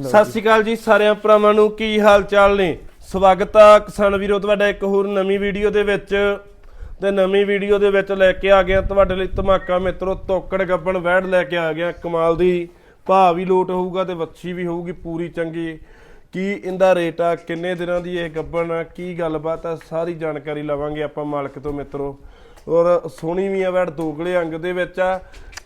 ਸਤਿ ਸ਼੍ਰੀ ਅਕਾਲ ਜੀ ਸਾਰਿਆਂ ਭਰਾਵਾਂ ਨੂੰ ਕੀ ਹਾਲ ਚਾਲ ਨੇ? ਸਵਾਗਤ ਆ ਕਿਸਾਨ ਵੀਰੋ ਤੁਹਾਡਾ ਇੱਕ ਹੋਰ ਨਵੀਂ ਵੀਡੀਓ ਦੇ ਵਿੱਚ। ਤੇ ਨਵੀਂ ਵੀਡੀਓ ਦੇ ਵਿੱਚ ਲੈ ਕੇ ਆ ਗਿਆ ਤੁਹਾਡੇ ਲਈ ਧਮਾਕਾ ਮਿੱਤਰੋ ਤੋਕੜ ਗੱਬਣ ਵੈੜ ਲੈ ਕੇ ਆ ਗਿਆ ਕਮਾਲ ਦੀ। ਭਾਅ ਵੀ ਲੋਟ ਹੋਊਗਾ ਤੇ ਵੱਛੀ ਵੀ ਹੋਊਗੀ ਪੂਰੀ ਚੰਗੀ। ਕੀ ਇਹਦਾ ਰੇਟ ਆ ਕਿੰਨੇ ਦਿਨਾਂ ਦੀ ਇਹ ਗੱਬਣ ਆ ਕੀ ਗੱਲਬਾਤ ਆ ਸਾਰੀ ਜਾਣਕਾਰੀ ਲਵਾਂਗੇ ਆਪਾਂ ਮਾਲਕ ਤੋਂ ਮਿੱਤਰੋ। ਔਰ ਸੋਹਣੀ ਵੀ ਆ ਵੈੜ ਦੋਗਲੇ ਅੰਗ ਦੇ ਵਿੱਚ ਆ।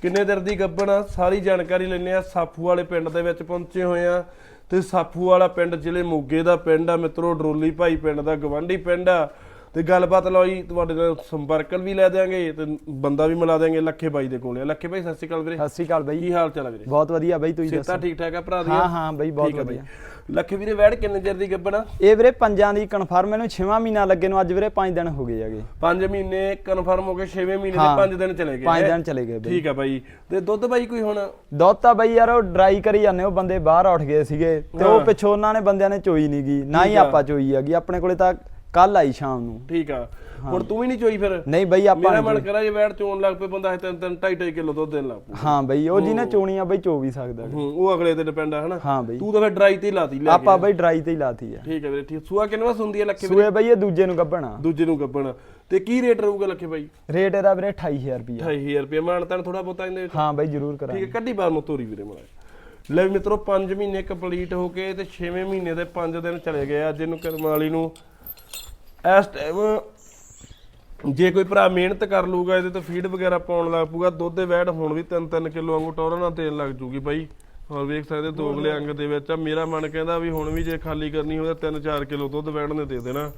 ਕਿੰਨੇ ਦਿਨ ਦੀ ਗੱਬਣ ਆ? ਸਾਰੀ ਜਾਣਕਾਰੀ ਲੈਣੇ ਆ। ਸਾਫੂ ਵਾਲੇ ਪਿੰਡ ਦੇ ਵਿੱਚ ਪਹੁੰਚੇ ਹੋਏ ਆ ਤੇ ਸਾਫੂ ਵਾਲਾ ਪਿੰਡ ਜ਼ਿਲ੍ਹੇ ਮੋਗੇ ਦਾ ਪਿੰਡ ਆ। ਮਿੱਤਰੋ, ਡਰੋਲੀ ਭਾਈ ਪਿੰਡ ਦਾ ਗਵਾਂਢੀ ਪਿੰਡ ਆ। ਤੇ ਗੱਲਬਾਤ ਲਓ ਜੀ ਤੁਹਾਡੇ ਨਾਲ ਸੰਪਰਕ ਵੀ ਲੈ ਦਿਆਂਗੇ ਤੇ ਬੰਦਾ ਵੀ ਮਿਲਾ ਦਿਆਂਗੇ ਲੱਖੇ ਬਾਈ ਦੇ ਕੋਲੇ। ਲੱਖੇ ਬਾਈ ਸਤਿ ਸ਼੍ਰੀ ਅਕਾਲ ਵੀਰੇ। ਸਤਿ ਸ਼੍ਰੀ ਅਕਾਲ ਬਾਈ। ਕੀ ਹਾਲ ਚਾਲ ਆ ਵੀਰੇ? ਬਹੁਤ ਵਧੀਆ ਬਾਈ ਤੁਸੀਂ ਸਿਹਤਾਂ ਦੱਸੋ? ਠੀਕ ਠਾਕ ਆ ਭਰਾ ਦੀ ਹਾਂ ਹਾਂ ਬਾਈ ਬਹੁਤ ਵਧੀਆ। ਲੱਖੇ ਵੀਰੇ ਵੈੜ ਕਿੰਨੇ ਚਿਰ ਦੀ ਗੱਬਣ ਇਹ ਵੀਰੇ ਪੰਜਾਂ ਦੀ ਕਨਫਰਮ ਇਹਨੂੰ 6ਵਾਂ ਮਹੀਨਾ ਲੱਗੇ ਨੂੰ ਅੱਜ ਵੀਰੇ 5 ਦਿਨ ਹੋ ਗਏ ਹੈਗੇ। 5 ਮਹੀਨੇ ਕਨਫਰਮ ਹੋ ਗਏ 6ਵੇਂ ਮਹੀਨੇ ਹਾਂ। ਦੇ 5 ਦਿਨ ਚਲੇ ਗਏ 5 ਹੈਂ? ਦਿਨ ਚਲੇ ਗਏ ਬਾਈ। ਠੀਕ ਆ ਬਾਈ। ਤੇ ਦੁੱਧ ਬਾਈ ਕੋਈ ਹੁਣ? ਦੁੱਧ ਤਾਂ ਬਾਈ ਯਾਰ ਉਹ ਡਰਾਈ ਕਰੀ ਜਾਂਦੇ ਉਹ ਬੰਦੇ ਬਾਹਰ ਉੱਠ ਗਏ ਸੀਗੇ। ਤੇ ਹਾਂ। ਉਹ ਪਿੱਛੋਂ ਉਹਨਾਂ ਨੇ ਬੰਦਿਆਂ ਨੇ ਚੋਈ ਨਹੀਂ ਗਈ ਨਾ ਹੀ। ਆਪਾਂ ਚੋਈ ਹੈਗੀ। ਆਪਣੇ ਕੋਲੇ ਤਾਂ ਕੱਲ ਆਈ ਸ਼ਾਮ ਨੂੰ। ਠੀਕ ਆ। ਹੁਣ ਤੂੰ ਵੀ ਨਹੀਂ ਚੋਈ ਫਿਰ? ਨਹੀਂ ਬਾਈ ਆਪਾਂ ਮੇਰਾ ਮਨ। ਕਰਾ ਜੇ ਵੈੜ ਚੋਣ ਲੱਗ ਪਏ ਬੰਦਾ ਤਿੰਨ ਤਿੰਨ ਢਾਈ ਢਾਈ ਕਿਲੋ ਦੁੱਧ ਦੇਣ ਲੱਗ ਪਊ। ਹਾਂ ਬਾਈ ਉਹ ਜਿਹਨੇ ਚੋਣੀ ਆ ਬਾਈ ਚੋ ਵੀ ਸਕਦਾ। ਹੂੰ ਉਹ ਅਗਲੇ ਤੇ ਡਿਪੈਂਡ ਆ ਹਨਾ? ਹਾਂ ਬਾਈ। ਤੂੰ ਤਾਂ ਫਿਰ ਡਰਾਈ ਤੇ ਹੀ ਲਾਤੀ ਲੈ ਆਪਾਂ ਬਾਈ ਡਰਾਈ ਤੇ ਹੀ ਲਾਤੀ ਆ। ਠੀਕ ਹੈ ਵੀਰੇ ਠੀਕ। ਸੂਆ ਕਿੰਨਵਾ ਸੁੰਦੀ ਹੈ ਲੱਖੇ ਸੂਏ ਬਾਈ ਇਹ ਦੂਜੇ ਨੂੰ ਗੱਭਣਾ। ਦੂਜੇ ਨੂੰ ਗੱਬਣ ਤੇ ਕੀ ਰੇਟ ਰਹੂਗਾ ਲੱਖੇ ਬਾਈ? ਰੇਟ ਇਹਦਾ ਵੀਰੇ 28000 ਰੁਪਿਆ 28000 ਰੁਪਏ ਮਾਨਤਾਨ ਥੋੜਾ ਬਹੁਤਾ ਇਹਦੇ ਹਾਂ ਬਾਈ ਜ਼ਰੂਰ ਠੀਕ ਕਰਾਂਗੇ ਹੈ ਕੱਢੀ ਬਾਹਰ ਨੂੰ ਤੋਰੀ ਵੀਰੇ ਮਾੜਾ ਲੈ ਮਿੱਤਰੋ 5 ਮਹੀਨੇ ਕੰਪਲੀਟ ਹੋ ਕੇ ਤੇ 6ਵੇਂ ਮਹੀਨੇ ਦੇ 5 ਦਿਨ ਚਲੇ ਗਏ ਅੱਜ ਇਹਨੂੰ ਕਰਮ ਵਾਲੀ ਨੂੰ ਇਸ ਟਾਈਮ ਜੇ ਕੋਈ ਭਰਾ ਮਿਹਨਤ ਕਰ ਲੂਗਾ ਇਹਦੇ ਤੇ ਫੀਡ ਵਗੈਰਾ ਪਾਉਣ ਲੱਗ ਪੂਗਾ ਦੁੱਧ ਦੇ ਵੈੜ ਹੁਣ ਵੀ 3-3 ਕਿਲੋ ਵਾਂਗੂ ਟੋਰਨ ਨਾਲ ਤੇਲ ਲੱਗ ਜੂਗੀ ਬਾਈ। ਹੋਰ ਵੇਖ ਸਕਦੇ ਦੋਗਲੇ ਅੰਗ ਦੇ ਵਿੱਚ ਆ। ਮੇਰਾ ਮਨ ਕਹਿੰਦਾ ਵੀ ਹੁਣ ਵੀ ਜੇ ਖਾਲੀ ਕਰਨੀ ਹੋਵੇ 3-4 ਕਿਲੋ ਦੁੱਧ ਵੈੜ ਨੇ ਦੇ ਦੇਣਾ।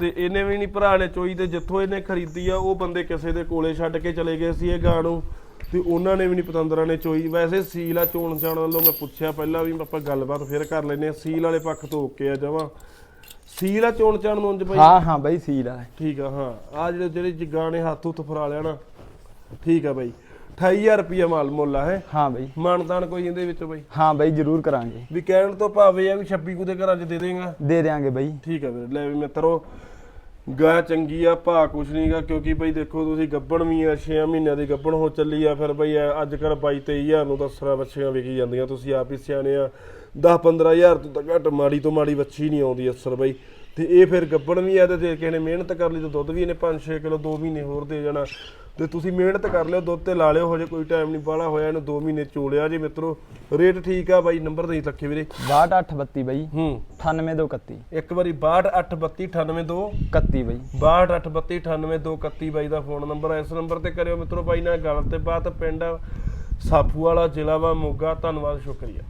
ਤੇ ਇਹਨੇ ਵੀ ਨਹੀਂ ਭਰਾ ਨੇ ਚੋਈ ਤੇ ਜਿੱਥੋਂ ਇਹਨੇ ਖਰੀਦੀ ਆ, ਉਹ ਬੰਦੇ ਕਿਸੇ ਦੇ ਕੋਲੇ ਛੱਡ ਕੇ ਚਲੇ ਗਏ ਸੀ ਇਹ ਗਾਂ ਨੂੰ ਤੇ ਉਹਨਾਂ ਨੇ ਵੀ ਨਹੀਂ ਪਤੰਦਰਾਂ ਨੇ ਚੋਈ। ਵੈਸੇ ਸੀਲ ਆ ਚੋਣ ਜਾਣ ਵੱਲੋਂ ਮੈਂ ਪੁੱਛਿਆ ਪਹਿਲਾਂ ਵੀ ਆਪਾਂ ਗੱਲਬਾਤ ਫਿਰ ਕਰ ਲੈਨੇ ਆ ਸੀਲ ਵਾਲੇ ਪੱਖ ਤੋਂ ਓਕੇ ਆ ਜਾਵਾਂ ਸੀਲ ਆ ਚੋਣ ਚਾਣ ਨੂੰ ਉਂਝ ਬਾਈ ਹਾਂ ਹਾਂ ਬਾਈ ਸੀਲ ਆ। ਠੀਕ ਆ ਹਾਂ। ਆ ਜਿਹੜੇ ਜਿਹੜੇ ਜਗਾਂ ਨੇ ਹੱਥ ਹੁੱਥ ਫਰਾ ਲਿਆ ਨਾ ਠੀਕ ਆ ਬਾਈ। 28000 ਰੁਪਿਆ ਮਾਲ ਮੁੱਲ ਆ ਹੈ? ਹਾਂ ਬਾਈ। ਮਾਨਦਾਨ ਕੋਈ ਇਹਦੇ ਵਿੱਚ ਬਾਈ? ਹਾਂ ਬਾਈ ਜ਼ਰੂਰ ਕਰਾਂਗੇ। ਵੀ ਕਹਿਣ ਤੋਂ ਭਾਵੇਂ ਆ ਵੀ 26 ਕੁ ਦੇ ਘਰਾਂ 'ਚ ਦੇ ਦੇਗਾ। ਦੇ ਦਿਆਂਗੇ ਬਾਈ। ਠੀਕ ਆ ਵੀਰੇ ਲੈ ਵੀ ਮਿੱਤਰੋ ਗਾਂ ਚੰਗੀ ਆ, ਭਾ ਕੁਛ ਨਹੀਂਗਾ ਕਿਉਂਕਿ ਬਈ ਦੇਖੋ ਤੁਸੀਂ ਗੱਬਣ ਵੀ ਆ 6 ਮਹੀਨਿਆਂ ਦੀ ਗੱਬਣ ਹੋ ਚੱਲੀ ਆ, ਫਿਰ ਬਈ ਅੱਜ ਕੱਲ 22 23000 ਨੂੰ ਤਾਂ ਸਰਾ ਬੱਚੀਆਂ ਵਿਕੀ ਜਾਂਦੀਆਂ, ਤੁਸੀਂ ਆਪ ਹੀ ਸਿਆਣੇ ਆ। 10 15000 ਤੋਂ ਤਾਂ ਘੱਟ ਮਾੜੀ ਤੋਂ ਮਾੜੀ ਬੱਚੀ ਨਹੀਂ ਆਉਂਦੀ ਅਸਰ ਬਈ। ਤੇ ਇਹ ਫਿਰ ਗੱਬਣ ਵੀ ਆ ਤੇ ਜੇ ਕਿਸੇ ਨੇ ਮਿਹਨਤ ਕਰ ਲਈ ਤਾਂ ਦੁੱਧ ਵੀ ਇਹਨੇ 5-6 ਕਿਲੋ 2 ਮਹੀਨੇ ਹੋਰ ਦੇ ਜਾਣਾ। ਤੇ ਤੁਸੀਂ ਮਿਹਨਤ ਕਰ ਲਿਓ ਦੁੱਧ ਤੇ ਲਾ ਲਿਓ ਹੋ ਜੇ ਕੋਈ ਟਾਈਮ ਨਹੀਂ ਬਾਹਲਾ ਹੋਇਆ ਇਹਨੂੰ 2 ਮਹੀਨੇ ਚੋਲਿਆ ਜੇ ਮਿੱਤਰੋ। ਰੇਟ ਠੀਕ ਆ ਬਾਈ ਨੰਬਰ ਦੇ ਲੱਖੇ ਵੀਰੇ। 6232 ਬਾਈ। ਹੂੰ। 98231 ਇੱਕ ਵਾਰੀ 62829822 31 ਬਾਈ। 6282982231 ਬਾਈ ਦਾ ਫੋਨ ਨੰਬਰ ਹੈ ਇਸ ਨੰਬਰ ਤੇ ਕਰਿਓ ਮਿੱਤਰੋ ਬਾਈ ਨਾਲ ਗੱਲ ਤੇ ਬਾਤ ਪਿੰਡ ਸਾਫੂ ਵਾਲਾ ਜ਼ਿਲ੍ਹਾ ਵਾ ਮੋਗਾ। ਧੰਨਵਾਦ ਸ਼ੁਕਰੀਆ।